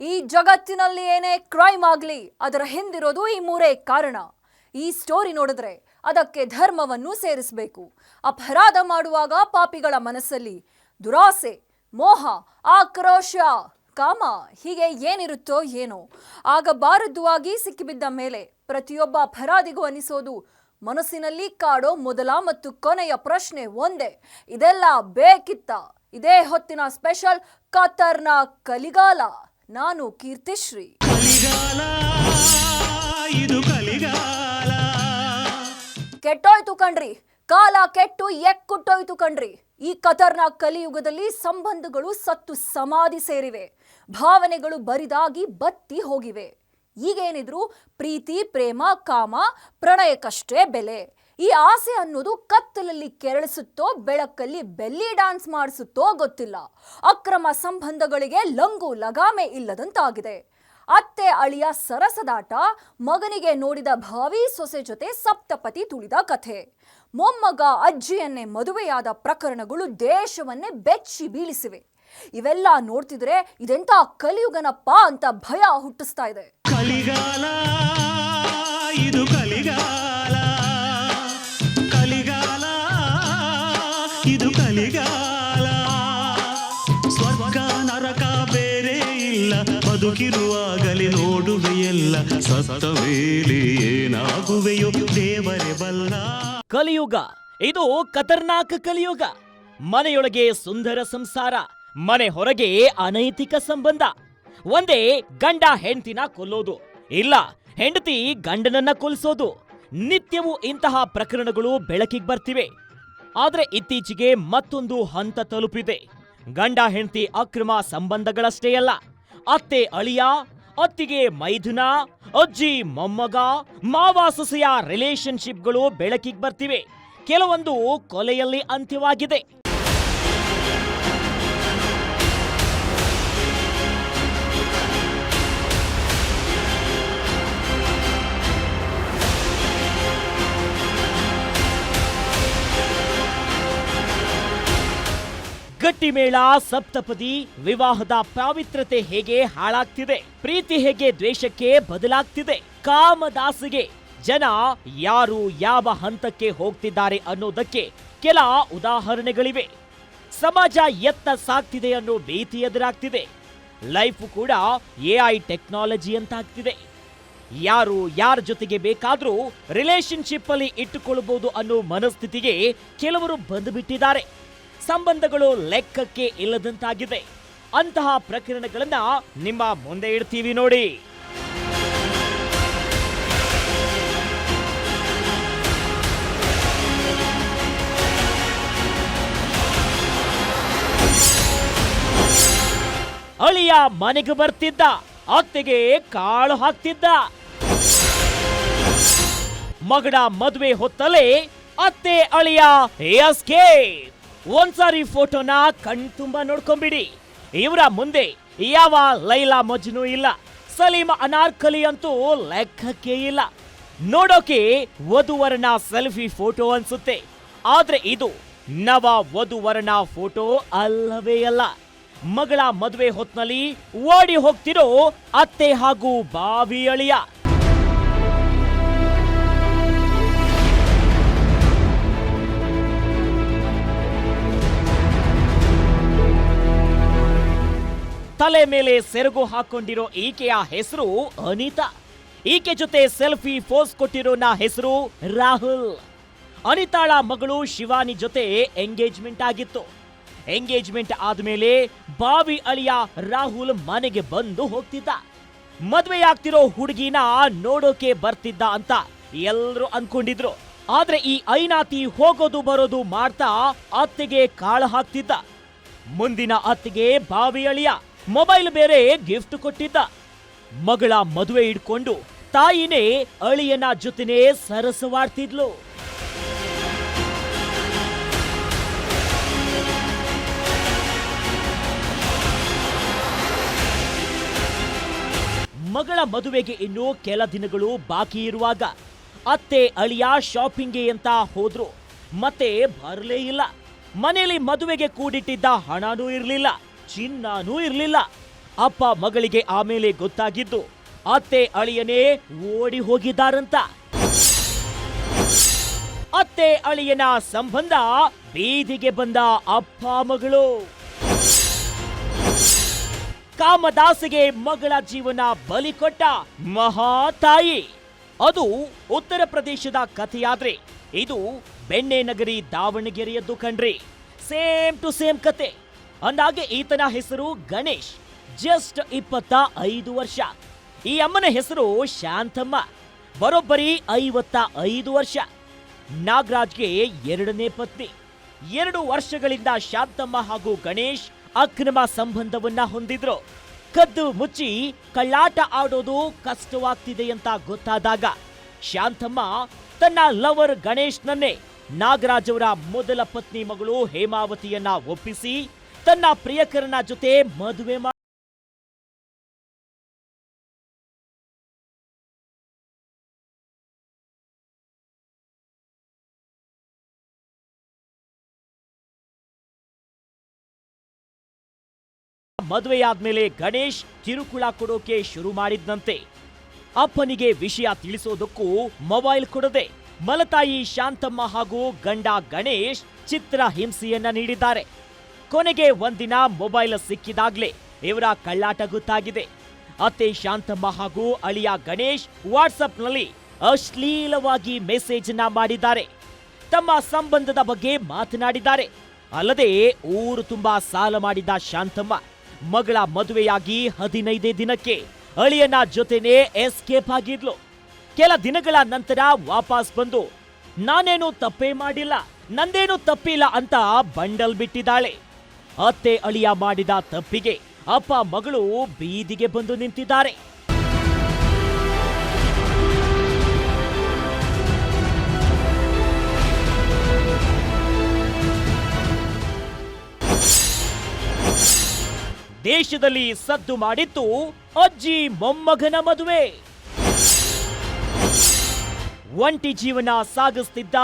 ಈ ಜಗತ್ತಿನಲ್ಲಿ ಏನೇ ಕ್ರೈಮ್ ಆಗಲಿ, ಅದರ ಹಿಂದಿರೋದು ಈ ಮೂರೇ ಕಾರಣ. ಈ ಸ್ಟೋರಿ ನೋಡಿದ್ರೆ ಅದಕ್ಕೆ ಧರ್ಮವನ್ನು ಸೇರಿಸಬೇಕು. ಅಪರಾಧ ಮಾಡುವಾಗ ಪಾಪಿಗಳ ಮನಸ್ಸಲ್ಲಿ ದುರಾಸೆ, ಮೋಹ, ಆಕ್ರೋಶ, ಕಾಮ ಹೀಗೆ ಏನಿರುತ್ತೋ ಏನೋ. ಆಗ ಬಾರದ್ದುವಾಗಿ ಸಿಕ್ಕಿಬಿದ್ದ ಮೇಲೆ ಪ್ರತಿಯೊಬ್ಬ ಅಪರಾಧಿಗೂ ಅನಿಸೋದು ಮನಸ್ಸಿನಲ್ಲಿ ಕಾಡೋ ಮೊದಲ ಮತ್ತು ಕೊನೆಯ ಪ್ರಶ್ನೆ ಒಂದೇ. ಇದೆಲ್ಲ ಬೇಕಿತ್ತ? ಇದೇ ಹೊತ್ತಿನ ಸ್ಪೆಷಲ್ ಕತರ್ನ ಕಲಿಗಾಲ. ನಾನು ಕೀರ್ತಿಶ್ರೀ. ಕಲಿಗಾಲ ಇದು ಕಲಿಗಾಲ. ಕೆಟ್ಟೋಯ್ತು ಕಣ್ರಿ. ಕಾಲ ಕೆಟ್ಟು ಎಕ್ಕುಟ್ಟೋಯ್ತು ಕಣ್ರಿ. ಈ ಕತರ್ನ ಕಲಿಯುಗದಲ್ಲಿ ಸಂಬಂಧಗಳು ಸತ್ತು ಸಮಾಧಿ ಸೇರಿವೆ. ಭಾವನೆಗಳು ಬರಿದಾಗಿ ಬತ್ತಿ ಹೋಗಿವೆ. ಈಗೇನಿದ್ರು ಪ್ರೀತಿ ಪ್ರೇಮ ಕಾಮ ಪ್ರಣಯಕ್ಕಷ್ಟೇ ಬೆಲೆ. ಈ ಆಸೆ ಅನ್ನೋದು ಕತ್ತಲಲ್ಲಿ ಕೆರಳಿಸುತ್ತೋ, ಬೆಳಕಲ್ಲಿ ಬೆಲ್ಲಿ ಡ್ಯಾನ್ಸ್ ಮಾಡಿಸುತ್ತೋ ಗೊತ್ತಿಲ್ಲ. ಅಕ್ರಮ ಸಂಬಂಧಗಳಿಗೆ ಲಂಗು ಲಗಾಮೆ ಇಲ್ಲದಂತಾಗಿದೆ. ಅತ್ತೆ ಅಳಿಯ ಸರಸದಾಟ, ಮಗನಿಗೆ ನೋಡಿದ ಭಾವಿ ಸೊಸೆ ಜೊತೆ ಸಪ್ತಪತಿ ತುಳಿದ ಕಥೆ. ಮೊಮ್ಮಗ ಅಜ್ಜಿಯನ್ನೇ ಮದುವೆಯಾದ ಪ್ರಕರಣಗಳು ದೇಶವನ್ನೇ ಬೆಚ್ಚಿ ಬೀಳಿಸಿವೆ. ಇವೆಲ್ಲ ನೋಡ್ತಿದ್ರೆ ಇದೆಂತ ಕಲಿಯುಗನಪ್ಪ ಅಂತ ಭಯ ಹುಟ್ಟಿಸ್ತಾ ಇದೆ. ಕಲಿಗಾಲ, ಇದು ಕಲಿಗಾಲ. ಬದುಕಿರುವಾಗಲೇ ನೋಡುವೆಯಲ್ಲ ಸತ್ತ ವೇಳೆ ಏನಾಗುವೆಯೋ ದೇವರೇ ಬಲ್ಲ. ಕಲಿಯುಗ. ಇದು ಖತರ್ನಾಕ್ ಕಲಿಯುಗ. ಮನೆಯೊಳಗೆ ಸುಂದರ ಸಂಸಾರ, ಮನೆ ಹೊರಗೆ ಅನೈತಿಕ ಸಂಬಂಧ. ಒಂದೇ ಗಂಡ ಹೆಂಡತಿನ ಕೊಲ್ಲೋದು, ಇಲ್ಲ ಹೆಂಡತಿ ಗಂಡನನ್ನ ಕೊಲ್ಸೋದು. ನಿತ್ಯವೂ ಇಂತಹ ಪ್ರಕರಣಗಳು ಬೆಳಕಿಗೆ ಬರ್ತಿವೆ. ಆದ್ರೆ ಇತ್ತೀಚೆಗೆ ಮತ್ತೊಂದು ಹಂತ ತಲುಪಿದೆ. ಗಂಡ ಹೆಂಡತಿ ಅಕ್ರಮ ಸಂಬಂಧಗಳಷ್ಟೇ ಅಲ್ಲ. ಅತ್ತೆ ಅಳಿಯ ಅತ್ತಿಗೆ ಮೈದುನ ಅಜ್ಜಿ ಮೊಮ್ಮಗ ಮಾವ ಸೊಸೆಯ ರಿಲೇಶನ್ಶಿಪ್ಗಳು ಬೆಳಕಿಗೆ ಬರ್ತಿವೆ. ಕೆಲವೊಂದು ಕೊಲೆಯಲ್ಲಿ ಅಂತ್ಯವಾಗಿದೆ. ಗಟ್ಟಿಮೇಳ ಸಪ್ತಪದಿ ವಿವಾಹದ ಪಾವಿತ್ರತೆ ಹೇಗೆ ಹಾಳಾಗ್ತಿದೆ? ಪ್ರೀತಿ ಹೇಗೆ ದ್ವೇಷಕ್ಕೆ ಬದಲಾಗ್ತಿದೆ? ಕಾಮದಾಸಿಗೆ ಜನ ಯಾರು ಯಾವ ಹಂತಕ್ಕೆ ಹೋಗ್ತಿದ್ದಾರೆ ಅನ್ನೋದಕ್ಕೆ ಕೆಲ ಉದಾಹರಣೆಗಳಿವೆ. ಸಮಾಜ ಎತ್ತ ಸಾಗ್ತಿದೆ ಅನ್ನೋ ಭೀತಿ ಎದುರಾಗ್ತಿದೆ. ಲೈಫ್ ಕೂಡ ಎಐ ಟೆಕ್ನಾಲಜಿ ಅಂತಾಗ್ತಿದೆ. ಯಾರು ಯಾರ ಜೊತೆಗೆ ಬೇಕಾದರೂ ರಿಲೇಶನ್ಶಿಪ್ ಅಲ್ಲಿ ಇಟ್ಟುಕೊಳ್ಳಬಹುದು ಅನ್ನೋ ಮನಸ್ಥಿತಿಗೆ ಕೆಲವರು ಬಂದುಬಿಟ್ಟಿದ್ದಾರೆ. ಸಂಬಂಧಗಳು ಲೆಕ್ಕಕ್ಕೆ ಇಲ್ಲದಂತಾಗಿದೆ. ಅಂತಹ ಪ್ರಕರಣಗಳನ್ನ ನಿಮ್ಮ ಮುಂದೆ ಇಡ್ತೀವಿ ನೋಡಿ. ಅಳಿಯ ಮನೆಗೆ ಬರ್ತಿದ್ದ, ಅತ್ತೆಗೆ ಕಾಳು ಹಾಕ್ತಿದ್ದ. ಮಗಡ ಮದುವೆ ಹೊತ್ತಲೇ ಅತ್ತೆ ಅಳಿಯ ಎಸ್ಕೆ ಒಂದ್ಸಾರಿ ಫೋಟೋನ ಕಣ್ ತುಂಬಾ ನೋಡ್ಕೊಂಬಿಡಿ. ಇವರ ಮುಂದೆ ಯಾವ ಲೈಲಾ ಮಜ್ನು ಇಲ್ಲ. ಸಲೀಮ್ ಅನಾರ್ಕಲಿ ಅಂತೂ ಲೆಕ್ಕಕ್ಕೆ ಇಲ್ಲ. ನೋಡೋಕೆ ವಧುವರನ ಸೆಲ್ಫಿ ಫೋಟೋ ಅನ್ಸುತ್ತೆ. ಆದ್ರೆ ಇದು ನವ ವಧುವರನ ಫೋಟೋ ಅಲ್ಲವೇ ಅಲ್ಲ. ಮಗಳ ಮದುವೆ ಹೊತ್ನಲ್ಲಿ ಓಡಿ ಹೋಗ್ತಿರೋ ಅತ್ತೆ ಹಾಗೂ ಬಾವಿ ಅಳಿಯ. ತಲೆ ಮೇಲೆ ಸೆರಗು ಹಾಕೊಂಡಿರೋ ಈಕೆಯ ಹೆಸರು ಅನಿತಾ. ಈಕೆ ಜೊತೆ ಸೆಲ್ಫಿ ಫೋಸ್ ಕೊಟ್ಟಿರೋನ ಹೆಸರು ರಾಹುಲ್. ಅನಿತಾಳ ಮಗಳು ಶಿವಾನಿ ಜೊತೆ ಎಂಗೇಜ್ಮೆಂಟ್ ಆಗಿತ್ತು. ಎಂಗೇಜ್ಮೆಂಟ್ ಆದ್ಮೇಲೆ ಬಾವಿ ಅಳಿಯ ರಾಹುಲ್ ಮನೆಗೆ ಬಂದು ಹೋಗ್ತಿದ್ದ. ಮದ್ವೆಯಾಗ್ತಿರೋ ಹುಡುಗಿನ ನೋಡೋಕೆ ಬರ್ತಿದ್ದ ಅಂತ ಎಲ್ಲರೂ ಅನ್ಕೊಂಡಿದ್ರು. ಆದ್ರೆ ಈ ಐನಾತಿ ಹೋಗೋದು ಬರೋದು ಮಾಡ್ತಾ ಅತ್ತೆಗೆ ಕಾಳು ಹಾಕ್ತಿದ್ದ. ಮುಂದಿನ ಅತ್ತಿಗೆ ಬಾವಿ ಅಳಿಯ. ಮೊಬೈಲ್ ಬೇರೆ ಗಿಫ್ಟ್ ಕೊಟ್ಟಿದ್ದ. ಮಗಳ ಮದುವೆ ಇಡ್ಕೊಂಡು ತಾಯಿನೇ ಅಳಿಯನ ಜೊತೆನೇ ಸರಸವಾಡ್ತಿದ್ಲು ಮಗಳ ಮದುವೆಗೆ ಇನ್ನು ಕೆಲ ದಿನಗಳು ಬಾಕಿ ಇರುವಾಗ ಅತ್ತೆ ಅಳಿಯ ಶಾಪಿಂಗ್ಗೆ ಅಂತ ಹೋದ್ರು. ಮತ್ತೆ ಬರಲೇ ಇಲ್ಲ. ಮನೆಯಲ್ಲಿ ಮದುವೆಗೆ ಕೂಡಿಟ್ಟಿದ್ದ ಹಣನೂ ಇರ್ಲಿಲ್ಲ. ಚಿನ್ನನೂ ಇರಲಿಲ್ಲ. ಅಪ್ಪ ಮಗಳಿಗೆ ಆಮೇಲೆ ಗೊತ್ತಾಗಿದ್ದು, ಅತ್ತೆ ಅಳಿಯನೇ ಓಡಿ ಹೋಗಿದ್ದಾರಂತ. ಅತ್ತೆ ಅಳಿಯನ ಸಂಬಂಧ ಬೀದಿಗೆ ಬಂದ ಅಪ್ಪ ಮಗಳು. ಕಾಮದಾಸಿಗೆ ಮಗಳ ಜೀವನ ಬಲಿ ಕೊಟ್ಟ ಮಹಾತಾಯಿ ಅದು ಉತ್ತರ ಪ್ರದೇಶದ ಕಥೆಯಾದ್ರೆ, ಇದು ಬೆಣ್ಣೆ ನಗರಿ ದಾವಣಗೆರೆಯದ್ದು ಕಣ್ರಿ. ಸೇಮ್ ಟು ಸೇಮ್ ಕತೆ. ಅಂದಾಗೆ ಈತನ ಹೆಸರು ಗಣೇಶ್, ಜಸ್ಟ್ ಇಪ್ಪತ್ತ ಐದು ವರ್ಷ. ಈ ಅಮ್ಮನ ಹೆಸರು ಶಾಂತಮ್ಮ, ಬರೋಬ್ಬರಿ ಐವತ್ತ ಐದು ವರ್ಷ. ನಾಗರಾಜ್ಗೆ ಎರಡನೇ ಪತ್ನಿ. ಎರಡು ವರ್ಷಗಳಿಂದ ಶಾಂತಮ್ಮ ಹಾಗೂ ಗಣೇಶ್ ಅಕ್ರಮ ಸಂಬಂಧವನ್ನ ಹೊಂದಿದ್ರು. ಕದ್ದು ಮುಚ್ಚಿ ಕಳ್ಳಾಟ ಆಡೋದು ಕಷ್ಟವಾಗ್ತಿದೆ ಅಂತ ಗೊತ್ತಾದಾಗ ಶಾಂತಮ್ಮ ತನ್ನ ಲವರ್ ಗಣೇಶ್ನನ್ನೇ ನಾಗರಾಜ್ ಅವರ ಮೊದಲ ಪತ್ನಿ ಮಗಳು ಹೇಮಾವತಿಯನ್ನ ಒಪ್ಪಿಸಿ ತನ್ನ ಪ್ರಿಯಕರನ ಜೊತೆ ಮದುವೆ ಮಾಡಿ ಮದುವೆಯಾದ್ಮೇಲೆ ಗಣೇಶ್ ಕಿರುಕುಳ ಕೊಡೋಕೆ ಶುರು ಮಾಡಿದ್ದಂತೆ ಅಪ್ಪನಿಗೆ ವಿಷಯ ತಿಳಿಸೋದಕ್ಕೂ ಮೊಬೈಲ್ ಕೊಡದೆ ಮಲತಾಯಿ ಶಾಂತಮ್ಮ ಹಾಗೂ ಗಂಡ ಗಣೇಶ್ ಚಿತ್ರ ಹಿಂಸೆಯನ್ನ ನೀಡಿದ್ದಾರೆ. ಕೊನೆಗೆ ಒಂದಿನ ಮೊಬೈಲ್ ಸಿಕ್ಕಿದಾಗ್ಲೇ ಇವರ ಕಳ್ಳಾಟ ಗೊತ್ತಾಗಿದೆ. ಅತ್ತೆ ಶಾಂತಮ್ಮ ಹಾಗೂ ಅಳಿಯ ಗಣೇಶ್ ವಾಟ್ಸಪ್ನಲ್ಲಿ ಅಶ್ಲೀಲವಾಗಿ ಮೆಸೇಜ್ನ ಮಾಡಿದ್ದಾರೆ. ತಮ್ಮ ಸಂಬಂಧದ ಬಗ್ಗೆ ಮಾತನಾಡಿದ್ದಾರೆ. ಅಲ್ಲದೆ ಊರು ತುಂಬಾ ಸಾಲ ಮಾಡಿದ ಶಾಂತಮ್ಮ ಮಗಳ ಮದುವೆಯಾಗಿ ಹದಿನೈದೇ ದಿನಕ್ಕೆ ಅಳಿಯನ ಜೊತೆನೇ ಎಸ್ಕೇಪ್ ಆಗಿದ್ಲು. ಕೆಲ ದಿನಗಳ ನಂತರ ವಾಪಸ್ ಬಂದು, ನಾನೇನು ತಪ್ಪೇ ಮಾಡಿಲ್ಲ, ನಂದೇನು ತಪ್ಪಿಲ್ಲ ಅಂತ ಬಂಡಲ್ ಬಿಟ್ಟಿದ್ದಾಳೆ. ಅತ್ತೆ ಅಳಿಯ ಮಾಡಿದ ತಪ್ಪಿಗೆ ಅಪ್ಪ ಮಗಳು ಬೀದಿಗೆ ಬಂದು ನಿಂತಿದ್ದಾರೆ. ದೇಶದಲ್ಲಿ ಸದ್ದು ಮಾಡಿತ್ತು ಅಜ್ಜಿ ಮೊಮ್ಮಗನ ಮದುವೆ. ಒಂಟಿ ಜೀವನ ಸಾಗಿಸ್ತಿದ್ದ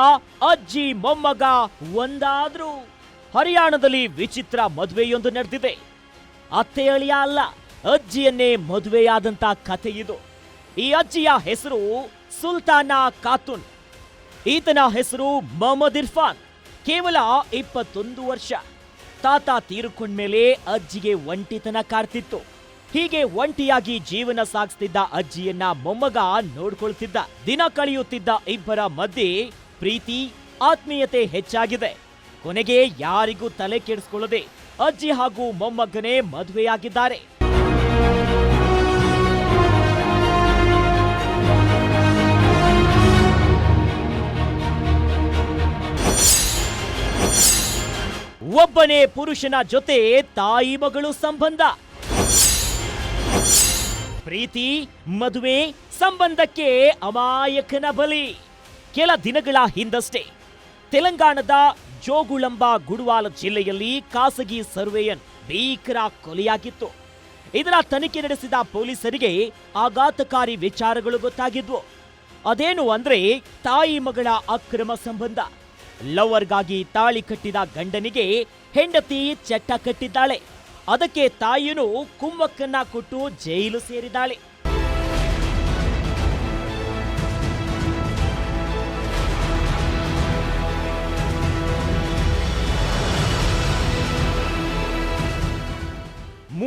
ಅಜ್ಜಿ ಮೊಮ್ಮಗ ಒಂದಾದ್ರು. ಹರಿಯಾಣದಲ್ಲಿ ವಿಚಿತ್ರ ಮದುವೆಯೊಂದು ನಡೆದಿದೆ. ಅತ್ತೆ ಅಳಿಯ ಅಲ್ಲ, ಅಜ್ಜಿಯನ್ನೇ ಮದುವೆಯಾದಂತ ಕಥೆ ಇದು. ಈ ಅಜ್ಜಿಯ ಹೆಸರು ಸುಲ್ತಾನಾ ಖಾತೂನ್. ಈತನ ಹೆಸರು ಮೊಹಮ್ಮದ್ ಇರ್ಫಾನ್. ಕೇವಲ ಇಪ್ಪತ್ತೊಂದು ವರ್ಷ. ತಾತ ತೀರಿಕೊಂಡ್ಮೇಲೆ ಅಜ್ಜಿಗೆ ಒಂಟಿತನ ಕಾರ್ತಿತ್ತು ಹೀಗೆ ಒಂಟಿಯಾಗಿ ಜೀವನ ಸಾಗಿಸ್ತಿದ್ದ ಅಜ್ಜಿಯನ್ನ ಮೊಮ್ಮಗ ನೋಡ್ಕೊಳ್ತಿದ್ದ. ದಿನ ಕಳೆಯುತ್ತಿದ್ದ ಇಬ್ಬರ ಮಧ್ಯೆ ಪ್ರೀತಿ, ಆತ್ಮೀಯತೆ ಹೆಚ್ಚಾಗಿದೆ. ಕೊನೆಗೆ ಯಾರಿಗೂ ತಲೆ ಕೆಡಿಸ್ಕೊಳ್ಳದೆ ಅಜ್ಜಿ ಹಾಗೂ ಮೊಮ್ಮಗನೇ ಮದುವೆಯಾಗಿದ್ದಾರೆ. ಒಬ್ಬನೇ ಪುರುಷನ ಜೊತೆ ತಾಯಿ ಮಗಳು ಸಂಬಂಧ. ಪ್ರೀತಿ, ಮದುವೆ, ಸಂಬಂಧಕ್ಕೆ ಅಮಾಯಕನ ಬಲಿ. ಕೆಲ ದಿನಗಳ ಹಿಂದಷ್ಟೇ ತೆಲಂಗಾಣದ ಜೋಗುಳಂಬ ಗುಡ್ವಾಲ್ ಜಿಲ್ಲೆಯಲ್ಲಿ ಖಾಸಗಿ ಸರ್ವೇಯನ್ ಭೀಕರ ಕೊಲೆಯಾಗಿತ್ತು. ಇದರ ತನಿಖೆ ನಡೆಸಿದ ಪೊಲೀಸರಿಗೆ ಆಘಾತಕಾರಿ ವಿಚಾರಗಳು ಗೊತ್ತಾಗಿದ್ವು. ಅದೇನು ಅಂದ್ರೆ ತಾಯಿ ಮಗಳ ಅಕ್ರಮ ಸಂಬಂಧ. ಲವರ್ಗಾಗಿ ತಾಳಿ ಕಟ್ಟಿದ ಗಂಡನಿಗೆ ಹೆಂಡತಿ ಚಟ್ಟ ಕಟ್ಟಿದ್ದಾಳೆ. ಅದಕ್ಕೆ ತಾಯಿಯೂ ಕುಮ್ಮಕ್ಕನ್ನ ಕೊಟ್ಟು ಜೈಲು ಸೇರಿದಾಳೆ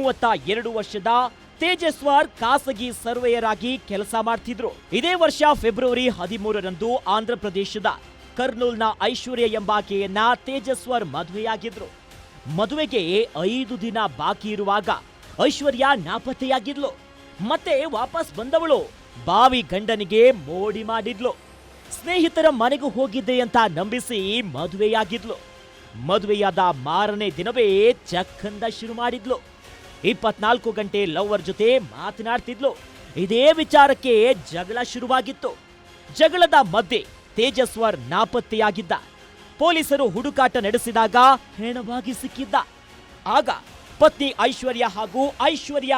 ಮೂವತ್ತ ಎರಡು ವರ್ಷದ ತೇಜಸ್ವರ್ ಖಾಸಗಿ ಸರ್ವೇಯರ್ ಕೆಲಸ ಮಾಡ್ತಿದ್ರು. ಇದೇ ವರ್ಷ ಫೆಬ್ರವರಿ ಹದಿಮೂರರಂದು ಆಂಧ್ರಪ್ರದೇಶದ ಕರ್ನೂಲ್ನ ಐಶ್ವರ್ಯ ಎಂಬಾಕೆಯನ್ನ ತೇಜಸ್ವರ್ ಮದುವೆಯಾಗಿದ್ರು. ಮದುವೆಗೆ ಐದು ದಿನ ಬಾಕಿ ಇರುವಾಗ ಐಶ್ವರ್ಯ ನಾಪತ್ತೆಯಾಗಿದ್ಲು. ಮತ್ತೆ ವಾಪಸ್ ಬಂದವಳು ಬಾವಿ ಗಂಡನಿಗೆ ಮೋಡಿ ಮಾಡಿದ್ಲು. ಸ್ನೇಹಿತರ ಮನೆಗೂ ಹೋಗಿದ್ದೆ ಅಂತ ನಂಬಿಸಿ ಮದುವೆಯಾಗಿದ್ಲು. ಮದುವೆಯಾದ ಮಾರನೇ ದಿನವೇ ಚಕ್ಕಂದ ಶುರು ಮಾಡಿದ್ಲು. ಇಪ್ಪತ್ನಾಲ್ಕು ಗಂಟೆ ಲವ್ವರ್ ಜೊತೆ ಮಾತನಾಡ್ತಿದ್ಲು. ಇದೇ ವಿಚಾರಕ್ಕೆ ಜಗಳ ಶುರುವಾಗಿತ್ತು. ಜಗಳದ ಮಧ್ಯೆ ತೇಜಸ್ವರ್ ನಾಪತ್ತೆಯಾಗಿದ್ದ. ಪೊಲೀಸರು ಹುಡುಕಾಟ ನಡೆಸಿದಾಗ ಹೆಣವಾಗಿ ಸಿಕ್ಕಿದ್ದ. ಆಗ ಪತ್ನಿ ಐಶ್ವರ್ಯ ಹಾಗೂ ಐಶ್ವರ್ಯ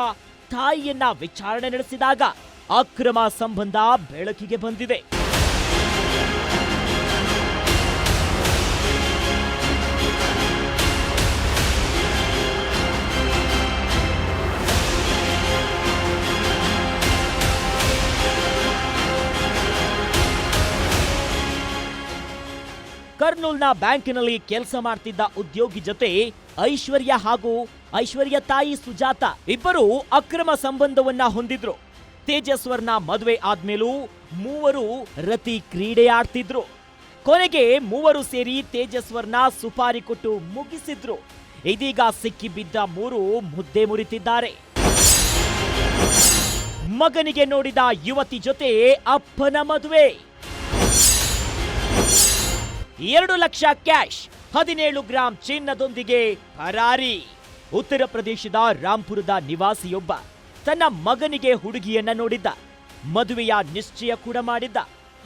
ತಾಯಿಯನ್ನ ವಿಚಾರಣೆ ನಡೆಸಿದಾಗ ಅಕ್ರಮ ಸಂಬಂಧ ಬೆಳಕಿಗೆ ಬಂದಿದೆ. ಕರ್ನೂಲ್ನ ಬ್ಯಾಂಕಿನಲ್ಲಿ ಕೆಲಸ ಮಾಡ್ತಿದ್ದ ಉದ್ಯೋಗಿ ಜೊತೆ ಐಶ್ವರ್ಯ ಹಾಗೂ ಐಶ್ವರ್ಯ ತಾಯಿ ಸುಜಾತ ಇಬ್ಬರು ಅಕ್ರಮ ಸಂಬಂಧವನ್ನ ಹೊಂದಿದ್ರು. ತೇಜಸ್ವರ್ನ ಮದುವೆ ಆದ್ಮೇಲೂ ಮೂವರು ರತಿ ಕ್ರೀಡೆ ಆಡ್ತಿದ್ರು. ಕೊನೆಗೆ ಮೂವರು ಸೇರಿ ತೇಜಸ್ವರ್ನ ಸುಪಾರಿ ಕೊಟ್ಟು ಮುಗಿಸಿದ್ರು. ಇದೀಗ ಸಿಕ್ಕಿಬಿದ್ದ ಮೂರು ಮುದ್ದೆ ಮುರಿತಿದ್ದಾರೆ. ಮಗನಿಗೆ ನೋಡಿದ ಯುವತಿ ಜೊತೆ ಅಪ್ಪನ ಮದುವೆ. ಎರಡು ಲಕ್ಷ ಕ್ಯಾಶ್, ಹದಿನೇಳು ಗ್ರಾಂ ಚಿನ್ನದೊಂದಿಗೆ ಪರಾರಿ. ಉತ್ತರ ಪ್ರದೇಶದ ರಾಂಪುರದ ನಿವಾಸಿಯೊಬ್ಬ ತನ್ನ ಮಗನಿಗೆ ಹುಡುಗಿಯನ್ನ ನೋಡಿದ್ದ. ಮದುವೆಯ ನಿಶ್ಚಯ ಕೂಡ ಮಾಡಿದ್ದ.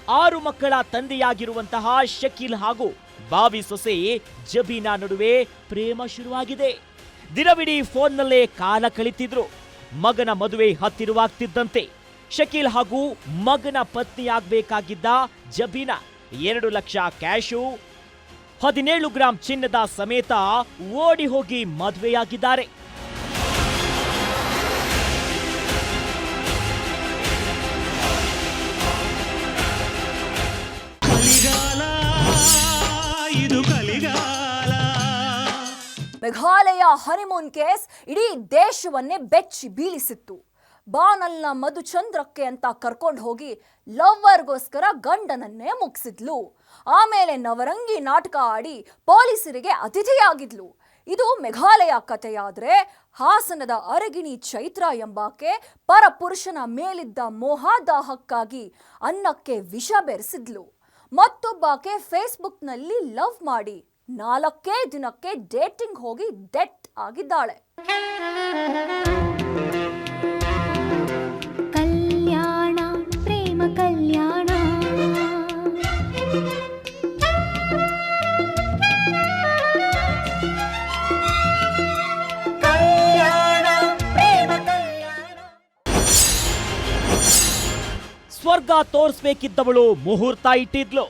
ಆರು ಮಕ್ಕಳ ತಂದೆಯಾಗಿರುವಂತಹ ಶಕೀಲ್ ಹಾಗೂ ಬಾವಿ ಸೊಸೆ ಜಬೀನಾ ನಡುವೆ ಪ್ರೇಮ ಶುರುವಾಗಿದೆ. ದಿನವಿಡೀ ಫೋನ್ನಲ್ಲೇ ಕಾಲ ಕಳಿತಿದ್ರು. ಮಗನ ಮದುವೆ ಹತ್ತಿರವಾಗ್ತಿದ್ದಂತೆ. ಶಕೀಲ್ ಹಾಗೂ ಮಗನ ಪತ್ನಿಯಾಗಬೇಕಾಗಿದ್ದ ಜಬೀನಾ ಎರಡು ಲಕ್ಷ ಕ್ಯಾಶು ಹದಿನೇಳು ಗ್ರಾಂ ಚಿನ್ನದ ಸಮೇತ ಓಡಿ ಹೋಗಿ ಮದುವೆಯಾಗಿದ್ದಾರೆ. ಕಲಿಗಾಲ ಇದು ಕಲಿಗಾಲ. ಮೇಘಾಲಯ ಹನಿಮೂನ್ ಕೇಸ್ ಇಡೀ ದೇಶವನ್ನೇ ಬೆಚ್ಚಿ ಬೀಳಿಸಿತ್ತು. ಬಾನಲ್ನ ಮಧುಚಂದ್ರಕ್ಕೆ ಅಂತ ಕರ್ಕೊಂಡು ಹೋಗಿ ಲವ್ವರ್ಗೋಸ್ಕರ ಗಂಡನನ್ನೇ ಮುಗಿಸಿದ್ಲು. ಆಮೇಲೆ ನವರಂಗಿ ನಾಟಕ ಆಡಿ ಪೊಲೀಸರಿಗೆ ಅತಿಥಿಯಾಗಿದ್ಲು. ಇದು ಮೇಘಾಲಯ ಕಥೆಯಾದ್ರೆ ಹಾಸನದ ಅರಗಿಣಿ ಚೈತ್ರ ಎಂಬಾಕೆ ಪರಪುರುಷನ ಮೇಲಿದ್ದ ಮೋಹಾದಾಹಕ್ಕಾಗಿ ಅನ್ನಕ್ಕೆ ವಿಷ ಬೆರೆಸಿದ್ಲು. ಮತ್ತೊಬ್ಬಾಕೆ ಫೇಸ್ಬುಕ್ನಲ್ಲಿ ಲವ್ ಮಾಡಿ ನಾಲ್ಕೇ ದಿನಕ್ಕೆ ಡೇಟಿಂಗ್ ಹೋಗಿ ಡೆಟ್ ಆಗಿದ್ದಾಳೆ. ಕಲ್ಯಾಣ. ಸ್ವರ್ಗ ತೋರಿಸ್ಬೇಕಿದ್ದವಳು ಮುಹೂರ್ತ ಇಟ್ಟಿದ್ಲು.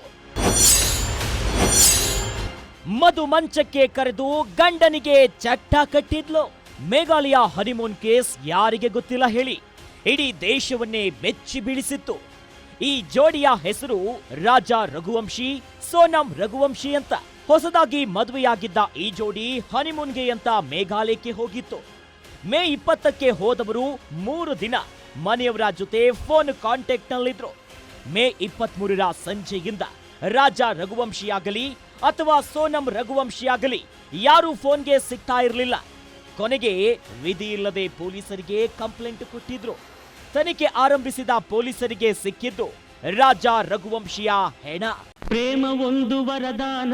ಮಧು ಮಂಚಕ್ಕೆ ಕರೆದು ಗಂಡನಿಗೆ ಚಟ್ಟ ಕಟ್ಟಿದ್ಲು. ಮೇಘಾಲಯ ಹನಿಮೂನ್ ಕೇಸ್ ಯಾರಿಗೆ ಗೊತ್ತಿಲ್ಲ ಹೇಳಿ. ಇಡೀ ದೇಶವನ್ನೇ ಮೆಚ್ಚಿ ಬೀಳಿಸಿತ್ತು. ಈ ಜೋಡಿಯ ಹೆಸರು ರಾಜ ರಘುವಂಶಿ, ಸೋನಂ ರಘುವಂಶಿ ಅಂತ. ಹೊಸದಾಗಿ ಮದುವೆಯಾಗಿದ್ದ ಈ ಜೋಡಿ ಹನಿಮೂನ್ಗೆ ಅಂತ ಮೇಘಾಲಯಕ್ಕೆ ಹೋಗಿತ್ತು. ಮೇ ಇಪ್ಪತ್ತಕ್ಕೆ ಹೋದವರು ಮೂರು ದಿನ ಮನೆಯವರ ಜೊತೆ ಫೋನ್ ಕಾಂಟ್ಯಾಕ್ಟ್ ನಲ್ಲಿದ್ರು. ಮೇ ಇಪ್ಪತ್ಮೂರರ ಸಂಜೆಯಿಂದ ರಾಜ ರಘುವಂಶಿಯಾಗಲಿ ಅಥವಾ ಸೋನಂ ರಘುವಂಶಿಯಾಗಲಿ ಯಾರೂ ಫೋನ್ಗೆ ಸಿಗ್ತಾ ಇರಲಿಲ್ಲ. ಕೊನೆಗೆ ವಿಧಿ ಇಲ್ಲದೆ ಪೊಲೀಸರಿಗೆ ಕಂಪ್ಲೇಂಟ್ ಕೊಟ್ಟಿದ್ರು. ತನಿಖೆ ಆರಂಭಿಸಿದ ಪೊಲೀಸರಿಗೆ ಸಿಕ್ಕಿದ್ದು ರಾಜ ರಘುವಂಶಿಯ ಹೆಣ. ಪ್ರೇಮ ಒಂದು ವರದಾನ,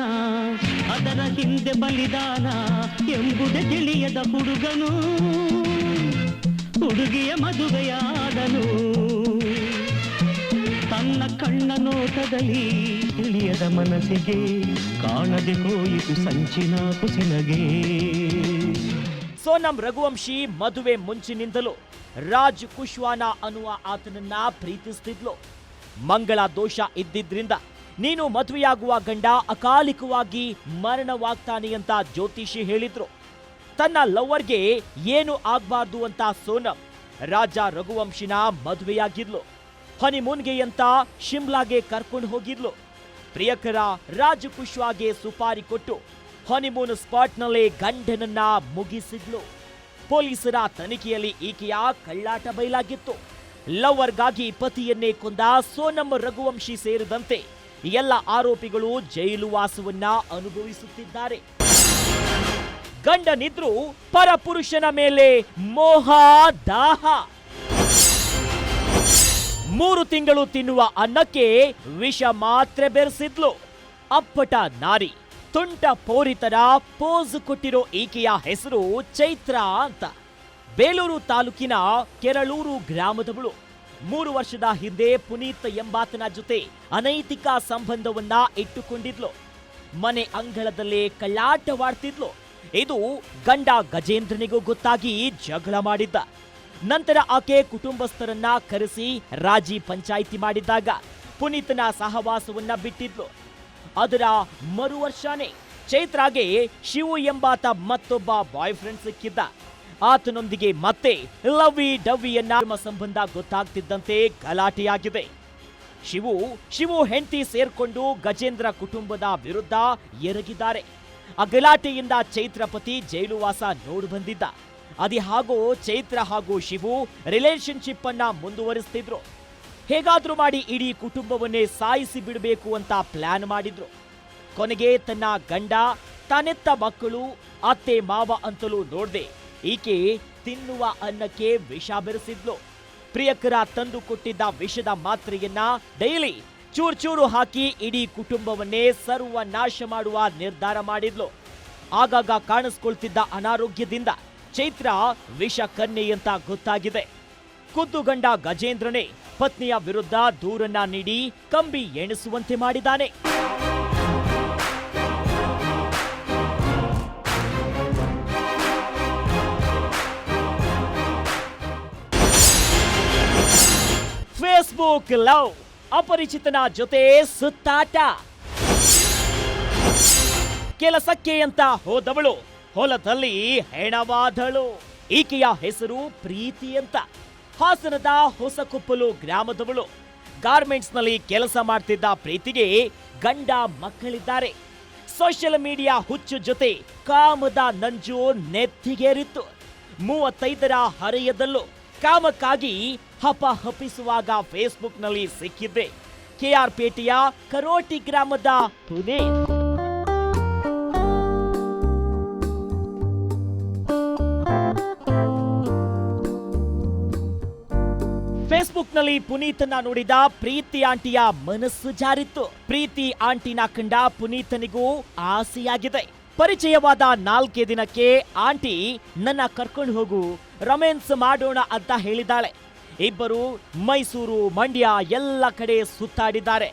ಅದರ ಹಿಂದೆ ಬಲಿದಾನ ಎಂಬುದೇ ತಿಳಿಯದ ಹುಡುಗನು, ಹುಡುಗಿಯ ಮದುವೆಯಾದನು. ತನ್ನ ಕಣ್ಣ ನೋಟದಲ್ಲಿ ತಿಳಿಯದ ಮನಸ್ಸಿಗೆ ಕಾಣದೆ ಹೋಯಿತು ಸಂಚಿನ ಕುಸಿನಗೆ. ಸೋನಂ ರಘುವಂಶಿ ಮದುವೆ ಮುಂಚಿನಿಂದಲೂ ರಾಜ್ ಕುಶ್ವಾನ ಅನ್ನುವ ಆತನನ್ನ ಪ್ರೀತಿಸ್ತಿದ್ಲು. ಮಂಗಳ ದೋಷ ಇದ್ದಿದ್ರಿಂದ ನೀನು ಮದುವೆಯಾಗುವ ಗಂಡ ಅಕಾಲಿಕವಾಗಿ ಮರಣವಾಗ್ತಾನೆ ಅಂತ ಜ್ಯೋತಿಷಿ ಹೇಳಿದ್ರು. ತನ್ನ ಲವ್ವರ್ಗೆ ಏನು ಆಗ್ಬಾರ್ದು ಅಂತ ಸೋನಂ ರಾಜ ರಘುವಂಶಿನ ಮದುವೆಯಾಗಿದ್ಲು. ಹನಿಮೂನ್ಗೆ ಅಂತ ಶಿಮ್ಲಾಗೆ ಕರ್ಕೊಂಡು ಹೋಗಿದ್ಲು. ಪ್ರಿಯಕರ ರಾಜ್ ಕುಶ್ವಾಗೆ ಸುಪಾರಿ ಕೊಟ್ಟು ಹನಿಮೂನ್ ಸ್ಪಾಟ್ನಲ್ಲೇ ಗಂಡನನ್ನ ಮುಗಿಸಿದ್ಲು. ಪೊಲೀಸರ ತನಿಖೆಯಲ್ಲಿ ಈಕೆಯ ಕಳ್ಳಾಟ ಬಯಲಾಗಿತ್ತು. ಲವರ್ಗಾಗಿ ಪತಿಯನ್ನೇ ಕೊಂದ ಸೋನಂ ರಘುವಂಶಿ ಸೇರಿದಂತೆ ಎಲ್ಲ ಆರೋಪಿಗಳು ಜೈಲು ವಾಸವನ್ನ ಅನುಭವಿಸುತ್ತಿದ್ದಾರೆ. ಗಂಡನಿದ್ರು ಪರಪುರುಷನ ಮೇಲೆ ಮೋಹ, ದಾಹ. ಮೂರು ತಿಂಗಳು ತಿನ್ನುವ ಅನ್ನಕ್ಕೆ ವಿಷ ಮಾತ್ರೆ ಬೆರೆಸಿದ್ಲು. ಅಪ್ಪಟ ನಾರಿ. ತುಂಟ ಪೋರಿತರ ಪೋಸ್ ಕೊಟ್ಟಿರೋ ಈಕೆಯ ಹೆಸರು ಚೈತ್ರ ಅಂತ. ಬೇಲೂರು ತಾಲೂಕಿನ ಕೆರಳೂರು ಗ್ರಾಮದವಳು. ಮೂರು ವರ್ಷದ ಹಿಂದೆ ಪುನೀತ್ ಎಂಬಾತನ ಜೊತೆ ಅನೈತಿಕ ಸಂಬಂಧವನ್ನ ಇಟ್ಟುಕೊಂಡಿದ್ಲು. ಮನೆ ಅಂಗಳದಲ್ಲೇ ಕಳ್ಳಾಟವಾಡ್ತಿದ್ಲು ಇದು ಗಂಡ ಗಜೇಂದ್ರನಿಗೂ ಗೊತ್ತಾಗಿ ಜಗಳ ಮಾಡಿದ್ದ. ನಂತರ ಆಕೆ ಕುಟುಂಬಸ್ಥರನ್ನ ಕರೆಸಿ ರಾಜಿ ಪಂಚಾಯಿತಿ ಮಾಡಿದ್ದಾಗ ಪುನೀತನ ಸಹವಾಸವನ್ನ ಬಿಟ್ಟಿದ್ಲು. ಅದರ ಮರು ವರ್ಷನೇ ಚೈತ್ರಾಗೆ ಶಿವು ಎಂಬಾತ ಮತ್ತೊಬ್ಬ ಬಾಯ್ ಫ್ರೆಂಡ್ ಸಿಕ್ಕಿದ್ದ. ಆತನೊಂದಿಗೆ ಮತ್ತೆ ಲವ್ವಿ ಡವ್ವಿಯನ್ನ ಸಂಬಂಧ ಗೊತ್ತಾಗ್ತಿದ್ದಂತೆ ಗಲಾಟೆಯಾಗಿದೆ. ಶಿವು ಶಿವು ಹೆಂಡತಿ ಸೇರ್ಕೊಂಡು ಗಜೇಂದ್ರ ಕುಟುಂಬದ ವಿರುದ್ಧ ಎರಗಿದ್ದಾರೆ. ಆ ಗಲಾಟೆಯಿಂದ ಚೈತ್ರಪತಿ ಜೈಲುವಾಸ ನೋಡು ಬಂದಿದ್ದ ಅದಿ ಹಾಗೂ ಚೈತ್ರ ಹಾಗೂ ಶಿವು ರಿಲೇಶನ್ಶಿಪ್ ಅನ್ನ ಮುಂದುವರಿಸ್ತಿದ್ರು. ಹೇಗಾದ್ರೂ ಮಾಡಿ ಇಡೀ ಕುಟುಂಬವನ್ನೇ ಸಾಯಿಸಿ ಬಿಡಬೇಕು ಅಂತ ಪ್ಲಾನ್ ಮಾಡಿದ್ರು. ಕೊನೆಗೆ ತನ್ನ ಗಂಡ, ತಾನೆತ್ತ ಮಕ್ಕಳು, ಅತ್ತೆ, ಮಾವ ಅಂತಲೂ ನೋಡ್ದೆ ಈಕೆ ತಿನ್ನುವ ಅನ್ನಕ್ಕೆ ವಿಷ ಬೆರೆಸಿದ್ಲು. ಪ್ರಿಯಕರ ತಂದು ಕೊಟ್ಟಿದ್ದ ವಿಷದ ಮಾತ್ರೆಯನ್ನ ಡೈಲಿ ಚೂರು ಚೂರು ಹಾಕಿ ಇಡೀ ಕುಟುಂಬವನ್ನೇ ಸರ್ವ ನಾಶ ಮಾಡುವ ನಿರ್ಧಾರ ಮಾಡಿದ್ಲು. ಆಗಾಗ ಕಾಣಿಸ್ಕೊಳ್ತಿದ್ದ ಅನಾರೋಗ್ಯದಿಂದ ಚೈತ್ರ ವಿಷ ಕನ್ಯೆ ಅಂತ ಗೊತ್ತಾಗಿದೆ. ಖುದ್ದು ಗಂಡ ಗಜೇಂದ್ರನೇ ಪತ್ನಿಯ ವಿರುದ್ಧ ದೂರನ್ನ ನೀಡಿ ಕಂಬಿ ಎಣಿಸುವಂತೆ ಮಾಡಿದ್ದಾನೆ. ಫೇಸ್ಬುಕ್ ಲವ್, ಅಪರಿಚಿತನ ಜೊತೆ ಸುತ್ತಾಟ. ಕೆಲಸಕ್ಕೆ ಅಂತ ಹೋದವಳು, ಹೊಲದಲ್ಲಿ ಹೆಣವಾದಳು. ಈಕೆಯ ಹೆಸರು ಪ್ರೀತಿ ಅಂತ. ಹಾಸನದ ಹೊಸಕೊಪ್ಪಲು ಗ್ರಾಮದವಳು. ಗಾರ್ಮೆಂಟ್ಸ್ನಲ್ಲಿ ಕೆಲಸ ಮಾಡ್ತಿದ್ದ ಪ್ರೀತಿಗೆ ಗಂಡ ಮಕ್ಕಳಿದ್ದಾರೆ. ಸೋಷಿಯಲ್ ಮೀಡಿಯಾ ಹುಚ್ಚು ಜೊತೆ ಕಾಮದ ನಂಜು ನೆತ್ತಿಗೇರಿತ್ತು. ಮೂವತ್ತೈದರ ಹರೆಯದಲ್ಲೂ ಕಾಮಕ್ಕಾಗಿ ಹಪ ಹಪಿಸುವಾಗ ಫೇಸ್ಬುಕ್ನಲ್ಲಿ ಸಿಕ್ಕಿದ್ದೆ ಕೆಆರ್ ಪೇಟೆಯ ಕರೋಟಿ ಗ್ರಾಮದ ಪುನೇ ಫೇಸ್ಬುಕ್ನಲ್ಲಿ ಪುನೀತನ ನೋಡಿದ ಪ್ರೀತಿ ಆಂಟಿಯ ಮನಸ್ಸು ಜಾರಿತ್ತು. ಪ್ರೀತಿ ಆಂಟಿನ ಕಂಡ ಪುನೀತನಿಗೂ ಆಸೆಯಾಗಿದೆ. ಪರಿಚಯವಾದ ನಾಲ್ಕೇ ದಿನಕ್ಕೆ ಆಂಟಿ, ನನ್ನ ಕರ್ಕೊಂಡು ಹೋಗು, ರೊಮ್ಯಾನ್ಸ್ ಮಾಡೋಣ ಅಂತ ಹೇಳಿದಾಳೆ ಇಬ್ಬರು ಮೈಸೂರು ಮಂಡ್ಯ ಎಲ್ಲ ಕಡೆ ಸುತ್ತಾಡಿದ್ದಾರೆ.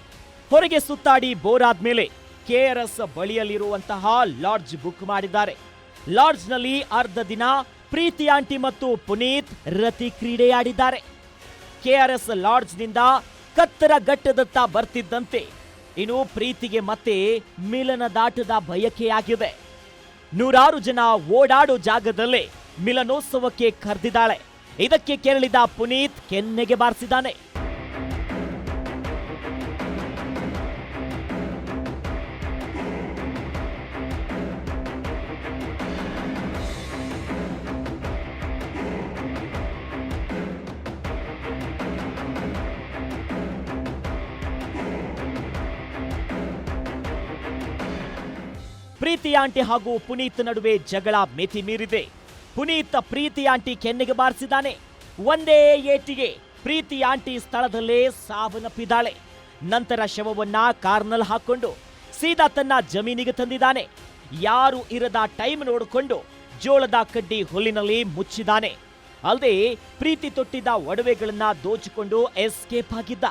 ಹೊರಗೆ ಸುತ್ತಾಡಿ ಬೋರ್ ಆದ್ಮೇಲೆ ಕೆಆರ್ಎಸ್ ಬಳಿಯಲ್ಲಿರುವಂತಹ ಲಾಡ್ಜ್ ಬುಕ್ ಮಾಡಿದ್ದಾರೆ. ಲಾಡ್ಜ್ನಲ್ಲಿ ಅರ್ಧ ದಿನ ಪ್ರೀತಿ ಆಂಟಿ ಮತ್ತು ಪುನೀತ್ ರತಿ ಕ್ರೀಡೆಯಾಡಿದ್ದಾರೆ. ಕೆಆರ್ಎಸ್ ಲಾಡ್ಜ್ನಿಂದ ಕತ್ತರ ಘಟ್ಟದತ್ತ ಬರ್ತಿದ್ದಂತೆ. ಇನ್ನು ಪ್ರೀತಿಗೆ ಮತ್ತೆ ಮಿಲನದಾಟದ ಬಯಕೆಯಾಗಿದೆ ನೂರಾರು ಜನ ಓಡಾಡೋ ಜಾಗದಲ್ಲೇ ಮಿಲನೋತ್ಸವಕ್ಕೆ ಕರೆದಿದ್ದಾಳೆ. ಇದಕ್ಕೆ ಕೆರಳಿದ ಪುನೀತ್ ಕೆನ್ನೆಗೆ ಬಾರಿಸಿದ್ದಾನೆ. ಪ್ರೀತಿ ಆಂಟಿ ಹಾಗೂ ಪುನೀತ್ ನಡುವೆ ಜಗಳ ಮಿತಿ ಮೀರಿದೆ. ಪುನೀತ್ ಪ್ರೀತಿ ಆಂಟಿ ಕೆನ್ನೆಗೆ ಬಾರಿಸಿದ್ದಾನೆ. ಒಂದೇ ಏಟಿಗೆ ಪ್ರೀತಿ ಆಂಟಿ ಸ್ಥಳದಲ್ಲೇ ಸಾವನ್ನಪ್ಪಿದ್ದಾಳೆ. ನಂತರ ಶವವನ್ನ ಕಾರ್ನಲ್ಲಿ ಹಾಕೊಂಡು ಸೀದಾ ತನ್ನ ಜಮೀನಿಗೆ ತಂದಿದ್ದಾನೆ. ಯಾರು ಇರದ ಟೈಮ್ ನೋಡಿಕೊಂಡು ಜೋಳದ ಕಡ್ಡಿ ಹುಲ್ಲಿನಲ್ಲಿ ಮುಚ್ಚಿದ್ದಾನೆ. ಅಲ್ಲದೆ ಪ್ರೀತಿ ತೊಟ್ಟಿದ್ದ ಒಡವೆಗಳನ್ನ ದೋಚಿಕೊಂಡು ಎಸ್ಕೇಪ್ ಆಗಿದ್ದ.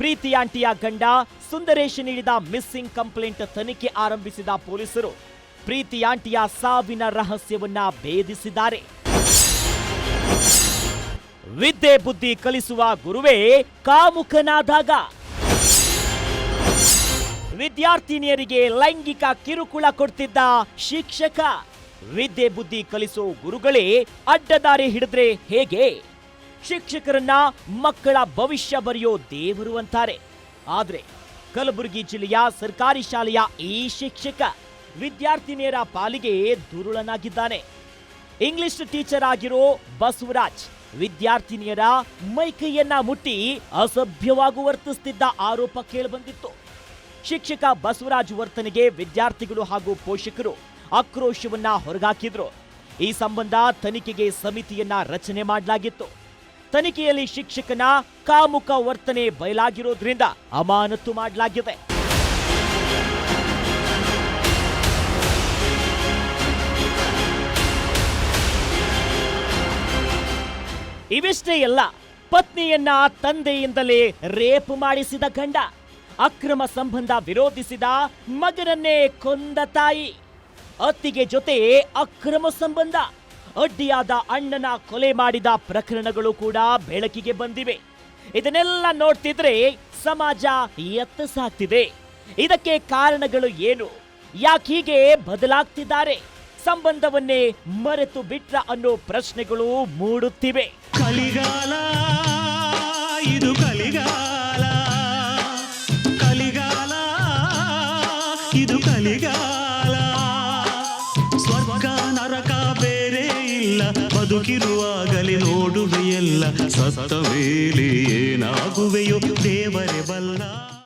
ಪ್ರೀತಿ ಆಂಟಿಯ ಗಂಡ ಸುಂದರೇಶ್ ನೀಡಿದ ಮಿಸ್ಸಿಂಗ್ ಕಂಪ್ಲೇಂಟ್ ತನಿಖೆ ಆರಂಭಿಸಿದ ಪೊಲೀಸರು. ಪ್ರೀತಿ ಆಂಟಿಯ ಸಾವಿನ ರಹಸ್ಯವನ್ನ ಭೇದಿಸಿದ್ದಾರೆ. ವಿದ್ಯೆ ಬುದ್ಧಿ ಕಲಿಸುವ ಗುರುವೇ ಕಾಮುಕನಾದಾಗ. ವಿದ್ಯಾರ್ಥಿನಿಯರಿಗೆ ಲೈಂಗಿಕ ಕಿರುಕುಳ ಕೊಡ್ತಿದ್ದ ಶಿಕ್ಷಕ. ವಿದ್ಯೆ ಬುದ್ಧಿ ಕಲಿಸೋ ಗುರುಗಳೇ ಅಡ್ಡದಾರಿ ಹಿಡಿದ್ರೆ ಹೇಗೆ? ಶಿಕ್ಷಕರನ್ನ ಮಕ್ಕಳ ಭವಿಷ್ಯ ಬರೆಯೋ ದೇವರು ಅಂತಾರೆ. ಆದ್ರೆ ಕಲಬುರಗಿ ಜಿಲ್ಲೆಯ ಸರ್ಕಾರಿ ಶಾಲೆಯ ಈ ಶಿಕ್ಷಕ ವಿದ್ಯಾರ್ಥಿನಿಯರ ಪಾಲಿಗೆ ದುರುಳನಾಗಿದ್ದಾನೆ ಇಂಗ್ಲಿಷ್ ಟೀಚರ್ ಆಗಿರೋ ಬಸವರಾಜ್ ವಿದ್ಯಾರ್ಥಿನಿಯರ ಮೈಕೈಯನ್ನ ಮುಟ್ಟಿ ಅಸಭ್ಯವಾಗಿ ವರ್ತಿಸ್ತಿದ್ದ ಆರೋಪ ಕೇಳಿಬಂದಿತ್ತು. ಶಿಕ್ಷಕ ಬಸವರಾಜ್ ವರ್ತನೆಗೆ ವಿದ್ಯಾರ್ಥಿಗಳು ಹಾಗೂ ಪೋಷಕರು ಆಕ್ರೋಶವನ್ನ ಹೊರಗಾಕಿದ್ರು. ಈ ಸಂಬಂಧ ತನಿಖೆಗೆ ಸಮಿತಿಯನ್ನ ರಚನೆ ಮಾಡಲಾಗಿತ್ತು. ತನಿಖೆಯಲ್ಲಿ ಶಿಕ್ಷಕನ ಕಾಮುಕ ವರ್ತನೆ ಬಯಲಾಗಿರೋದ್ರಿಂದ ಅಮಾನತು ಮಾಡಲಾಗಿದೆ. ಇವಿಷ್ಟೇ ಎಲ್ಲ, ಪತ್ನಿಯನ್ನ ತಂದೆಯಿಂದಲೇ ರೇಪ್ ಮಾಡಿಸಿದ ಗಂಡ, ಅಕ್ರಮ ಸಂಬಂಧ ವಿರೋಧಿಸಿದ ಮಗನನ್ನೇ ಕೊಂದ ತಾಯಿ, ಅತ್ತಿಗೆ ಜೊತೆ ಅಕ್ರಮ ಸಂಬಂಧ. ಅಡ್ಡಿಯಾದ ಅಣ್ಣನ ಕೊಲೆ ಮಾಡಿದ ಪ್ರಕರಣಗಳು ಕೂಡ ಬೆಳಕಿಗೆ ಬಂದಿವೆ. ಇದನ್ನೆಲ್ಲ ನೋಡ್ತಿದ್ರೆ ಸಮಾಜ ಎತ್ತ ಸಾಕ್ತಿದೆ. ಇದಕ್ಕೆ ಕಾರಣಗಳು ಏನು? ಯಾಕೀಗೆ ಬದಲಾಗ್ತಿದ್ದಾರೆ? ಸಂಬಂಧವನ್ನೇ ಮರೆತು ಬಿಟ್ರ ಅನ್ನೋ ಪ್ರಶ್ನೆಗಳು ಮೂಡುತ್ತಿವೆ. ಕಲಿಗಾಲ, ಇದು ಕಲಿಗಾಲ. ಬದುಕಿರುವಾಗಲೇ ನೋಡುವೆಯಲ್ಲ, ಸತ್ತ ಮೇಲೆ ಏನಾಗುವೆಯೋ ದೇವರೇ ಬಲ್ಲ.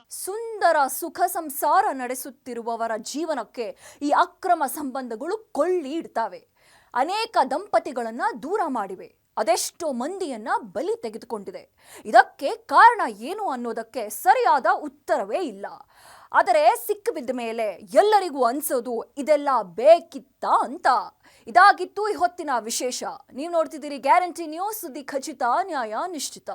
ಸುಂದರ ಸುಖ ಸಂಸಾರ ನಡೆಸುತ್ತಿರುವವರ ಜೀವನಕ್ಕೆ ಈ ಅಕ್ರಮ ಸಂಬಂಧಗಳು ಕೊಳ್ಳಿ ಇಡ್ತಾವೆ. ಅನೇಕ ದಂಪತಿಗಳನ್ನ ದೂರ ಮಾಡಿವೆ. ಅದೆಷ್ಟೋ ಮಂದಿಯನ್ನ ಬಲಿ ತೆಗೆದುಕೊಂಡಿದೆ. ಇದಕ್ಕೆ ಕಾರಣ ಏನು ಅನ್ನೋದಕ್ಕೆ ಸರಿಯಾದ ಉತ್ತರವೇ ಇಲ್ಲ. ಆದರೆ ಸಿಕ್ಕಿಬಿದ್ದ ಮೇಲೆ ಎಲ್ಲರಿಗೂ ಅನ್ಸೋದು ಇದೆಲ್ಲ ಬೇಕಿತ್ತ ಅಂತ. ಇದಾಗಿತ್ತು ಈ ಹೊತ್ತಿನ ವಿಶೇಷ. ನೀವು ನೋಡ್ತಿದ್ದೀರಿ ಗ್ಯಾರಂಟಿ ನ್ಯೂಸ್ ಸುದ್ದಿ ಖಚಿತ ನ್ಯಾಯ ನಿಶ್ಚಿತ.